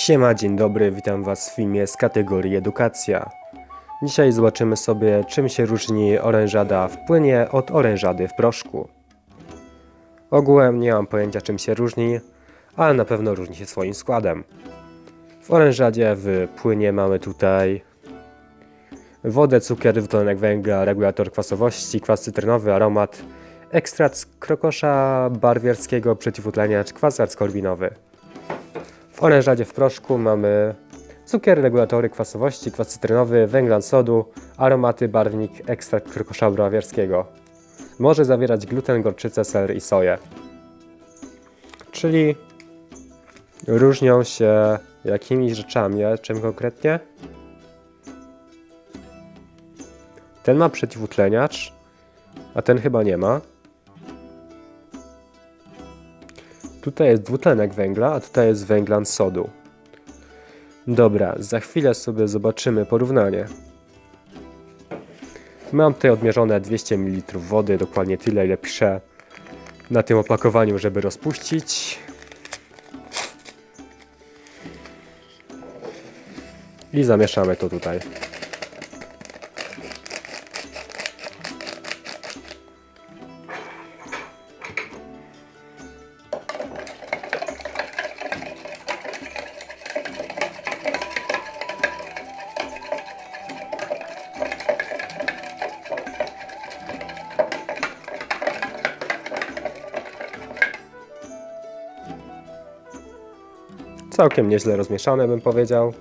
Siema, dzień dobry, witam Was w filmie z kategorii edukacja. Dzisiaj zobaczymy sobie, czym się różni orężada w płynie od orężady w proszku. Ogółem nie mam pojęcia, czym się różni, ale na pewno różni się swoim składem. W orężadzie w płynie mamy tutaj wodę, cukier, dwutlenek węgla, regulator kwasowości, kwas cytrynowy, aromat, ekstrakt z krokosza barwierskiego, przeciwutleniacz, kwas arskorbinowy. W orężadzie w proszku mamy cukier, regulatory kwasowości, kwas cytrynowy, węglan sodu, aromaty, barwnik, ekstrakt krokosza brawierskiego. Może zawierać gluten, gorczycę, ser i soję. Czyli różnią się jakimiś rzeczami, a czym konkretnie? Ten ma przeciwutleniacz, a ten chyba nie ma. Tutaj jest dwutlenek węgla, a tutaj jest węglan sodu. Dobra, za chwilę sobie zobaczymy porównanie. Mam tutaj odmierzone 200 ml wody, dokładnie tyle, ile piszę na tym opakowaniu, żeby rozpuścić. I zamieszamy to tutaj. Całkiem nieźle rozmieszane, bym powiedział.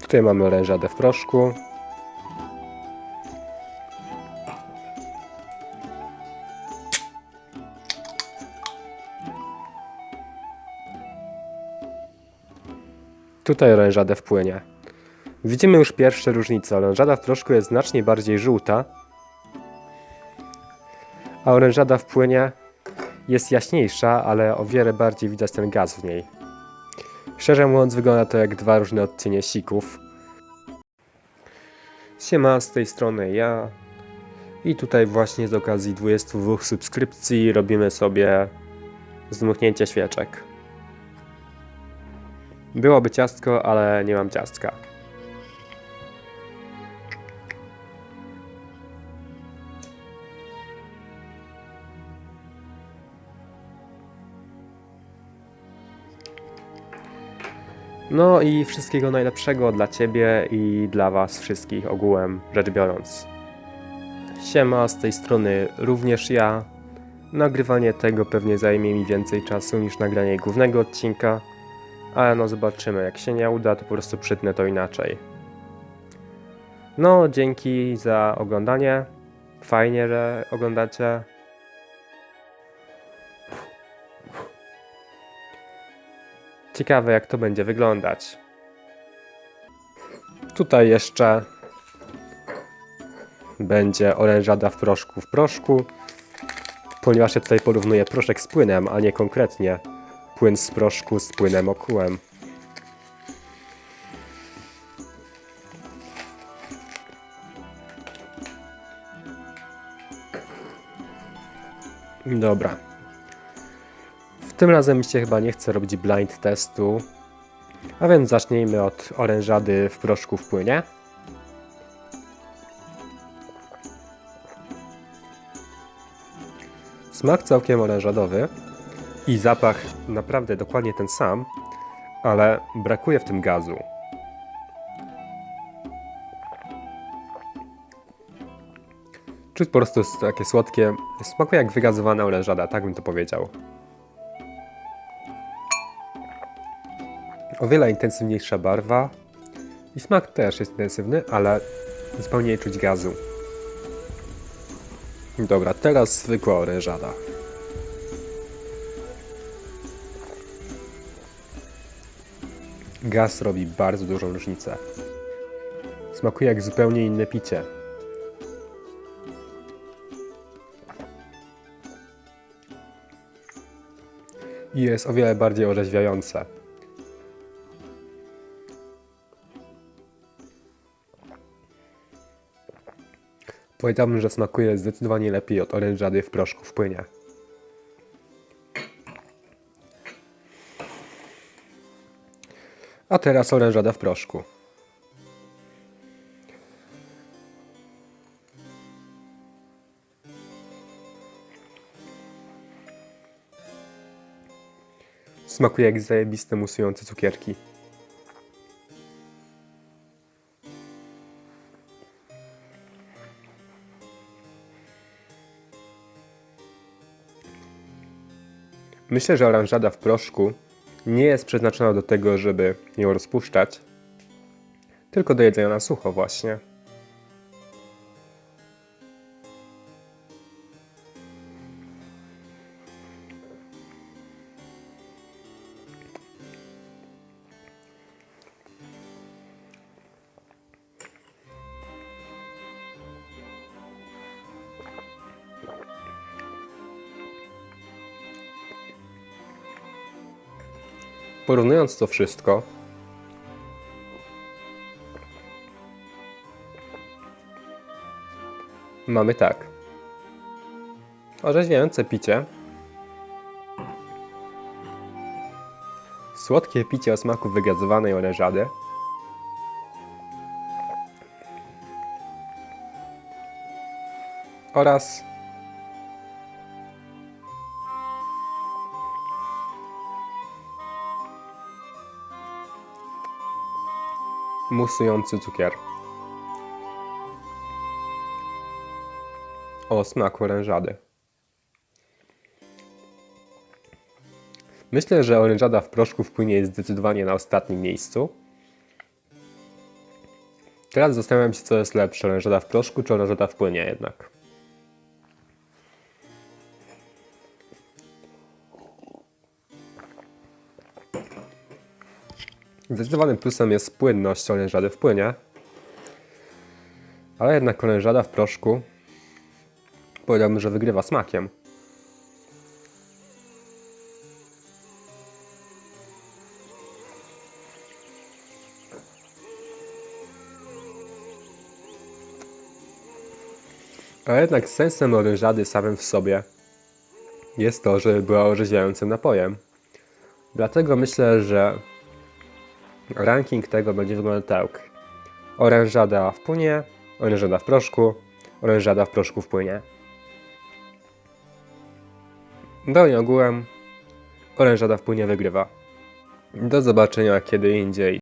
Tutaj mamy orężadę w proszku. Tutaj orężadę w płynie. Widzimy już pierwsze różnice. Orężada w proszku jest znacznie bardziej żółta, a orężada w płynie jest jaśniejsza, ale o wiele bardziej widać ten gaz w niej. Szczerze mówiąc, wygląda to jak dwa różne odcienie sików. Siema, z tej strony ja. I tutaj właśnie z okazji 22 subskrypcji robimy sobie zdmuchnięcie świeczek. Byłoby ciastko, ale nie mam ciastka. No i wszystkiego najlepszego dla Ciebie i dla Was wszystkich ogółem rzecz biorąc. Siema, z tej strony również ja. Nagrywanie tego pewnie zajmie mi więcej czasu niż nagranie głównego odcinka, ale no zobaczymy. Jak się nie uda, to po prostu przytnę to inaczej. No, dzięki za oglądanie. Fajnie, że oglądacie. Ciekawe, jak to będzie wyglądać. Tutaj jeszcze będzie orężada w proszku w proszku, ponieważ ja tutaj porównuję proszek z płynem, a nie konkretnie płyn z proszku z płynem okułem. Dobra. W tym razem mi się chyba nie chce robić blind testu, a więc zacznijmy od orężady w proszku w płynie. Smak całkiem orężadowy i zapach naprawdę dokładnie ten sam, ale brakuje w tym gazu. Czuć po prostu jest takie słodkie, smakuje jak wygazowana orężada, tak bym to powiedział. O wiele intensywniejsza barwa i smak też jest intensywny, ale zupełnie nie czuć gazu. Dobra, teraz zwykła orężada. Gaz robi bardzo dużą różnicę. Smakuje jak zupełnie inne picie. I jest o wiele bardziej orzeźwiające. Powiedziałbym, że smakuje zdecydowanie lepiej od orężady w proszku w płynie. Teraz orężada w proszku. Smakuje jak zajebiste musujące cukierki. Myślę, że oranżada w proszku nie jest przeznaczona do tego, żeby ją rozpuszczać, tylko do jedzenia na sucho właśnie. Porównując to wszystko, mamy tak. Orzeźwiające picie. Słodkie picie o smaku wygazowanej orężady. Oraz musujący cukier. O smaku orężady. Myślę, że orężada w proszku w płynie jest zdecydowanie na ostatnim miejscu. Teraz zastanawiam się, co jest lepsze, orężada w proszku czy orężada w płynie jednak. Zdecydowanym plusem jest płynność orężady w płynie, ale jednak orężada w proszku powiedziałbym, że wygrywa smakiem. A jednak sensem orężady samym w sobie jest to, że była orzeźwiającym napojem. Dlatego myślę, że ranking tego będzie wyglądał tak. Orężada w płynie, orężada w proszku, orężada w proszku w płynie. Dolnie ogółem orężada w płynie wygrywa. Do zobaczenia kiedy indziej.